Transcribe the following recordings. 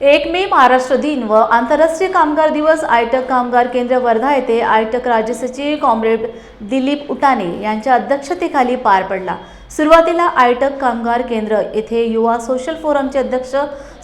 एक मे महाराष्ट्र दिन व आंतरराष्ट्रीय कामगार दिवस आयटक कामगार केंद्र वर्धा येथे आयटक राज्य सचिव कॉम्रेड दिलीप उटाणे यांच्या अध्यक्षतेखाली पार पडला. सुरुवातीला आयटक कामगार केंद्र येथे युवा सोशल फोरमचे अध्यक्ष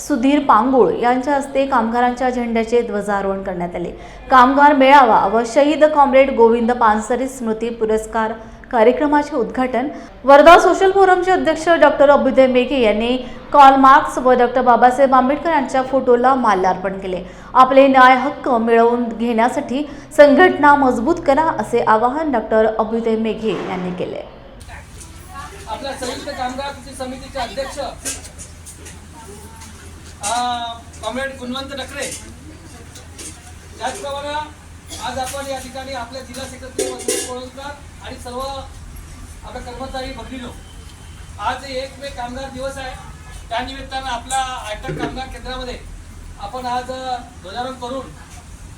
सुधीर पांगुळ यांच्या हस्ते कामगारांच्या झेंड्याचे ध्वजारोहण करण्यात आले. कामगार मेळावा व शहीद कॉम्रेड गोविंद पानसरे स्मृती पुरस्कार कार्यक्रमाचे उद्घाटन वर्धा सोशल फोरमचे अध्यक्ष डॉक्टर अभ्युदय मेघे यांनी कॉल मार्क्स व डॉक्टर बाबासाहेब आंबेडकर यांच्या फोटोला माल्यार्पण केले. आपले न्याय हक्क मिळवून घेण्यासाठी संघटना मजबूत करा असे आवाहन डॉक्टर अभ्युदय मेघे यांनी केले. आपल्या संयुक्त कामगार कृती समितीचे अध्यक्ष कॉम्रेड गुणवंत नकरे त्याचप्रमाणे आज आपण या ठिकाणी आपल्या जिल्हा सेक्रेटरी मनोज कोळंबकर आणि सर्व आपल्या कर्मचारी भगिनीनो आज एक मे कामगार दिवस आहे. त्या निमित्तानं आपल्या आयटक कामगार केंद्रामध्ये आपण आज ध्वजारोहण करून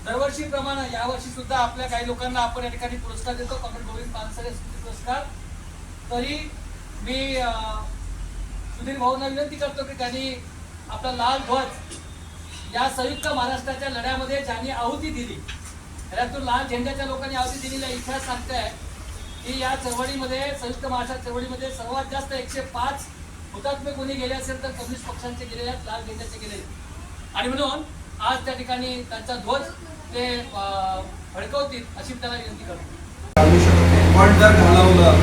दरवर्षीप्रमाणे यावर्षी सुद्धा आपल्या काही लोकांना आपण या ठिकाणी पुरस्कार देतो. कॉम्रेड गोविंद पानसरे स्मृती पुरस्कार. तरी मी सुधीर भाऊंना विनंती करतो की त्यांनी आपला लाल ध्वज या संयुक्त महाराष्ट्राच्या लढ्यामध्ये ज्यांनी आहुती दिली तो लाल झेंड्याच्या लोकांनी आहुती दिलेला इतिहास सांगताय. की या चळवळीमध्ये संयुक्त महाराष्ट्र चळवळीमध्ये सर्वात जास्त एकशे पाच हुतात्मे कोणी गेले असेल तर कम्युनिस्ट पक्षांचे गेलेले आहेत लाल झेंड्याचे गेले आणि म्हणून आज त्या ठिकाणी त्यांचा ध्वज ते फडकवतील अशी त्याला विनंती करतो. पण जर घालवलं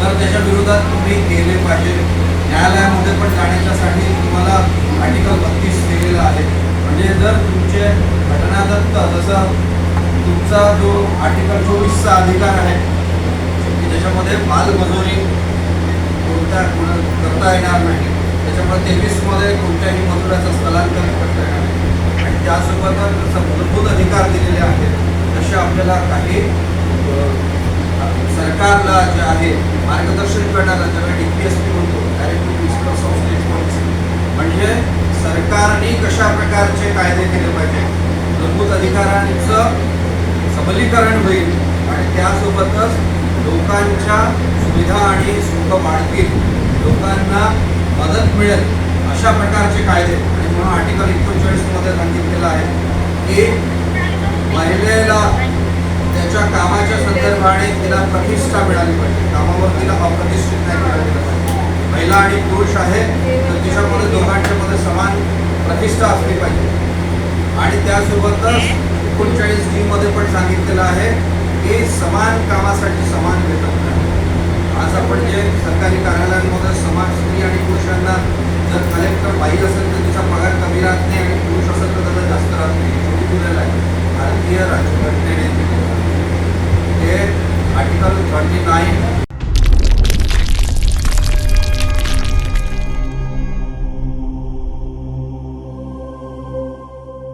तर त्याच्या विरोधात तुम्ही गेले पाहिजे. न्यायालयामध्ये पण जाण्याच्यासाठी तुम्हाला आर्टिकल बत्तीस दिलेलं आहे म्हणजे जर तुमचे घटनादत्त जसं तुमचा जो आर्टिकल चोवीसचा अधिकार आहे. की ज्याच्यामध्ये बालमजुरी कोणत्या कोणा- करता येणार नाही. त्याच्यामुळे तेवीसमध्ये कोणत्याही मजुराचं स्थलांतर करता येणार नाही. आणि त्यासोबतच जसं मूलभूत अधिकार दिलेले आहेत तसे आपल्याला काही सरकारला जे आहे मार्गदर्शन करणारा ज्याला डी पी एस पी म्हणतो direct principles of state policy म्हणजे सरकारने कशा प्रकारचे कायदे केले पाहिजे मूलभूत अधिकारांचं सबलीकरण होईल आणि त्यासोबतच लोकांच्या सुविधा आणि सुख वाढतील. लोकांना मदत मिळेल अशा प्रकारचे कायदे. आणि म्हणून आर्टिकल एकोणचाळीसमध्ये सांगितलेलं आहे की महिलेला त्याच्या कामाच्या संदर्भाने तिला प्रतिष्ठा मिळाली पाहिजे. कामावर तिला अप्रतिष्ठित नाही मिळाली पाहिजे. महिला आणि पुरुष आहे तर तिच्यामध्ये दोघांच्यामध्ये समान प्रतिष्ठा असली पाहिजे. आणि त्यासोबतच एकोणचाळीस डी मध्ये पण सांगितलेलं आहे की समान कामासाठी समान वेतन आज आपण जे सरकारी कार्यालयांमध्ये समाज स्त्री आणि पुरुषांना जर कलेक्टर बाई असेल तर तिचा पगार कमी राहत नाही आणि पुरुष असेल तर त्याचा जास्त राहत नाही. छोटी दिलेला आहे भारतीय राज्यघटनेने हे आर्टिकल थर्टी नाईन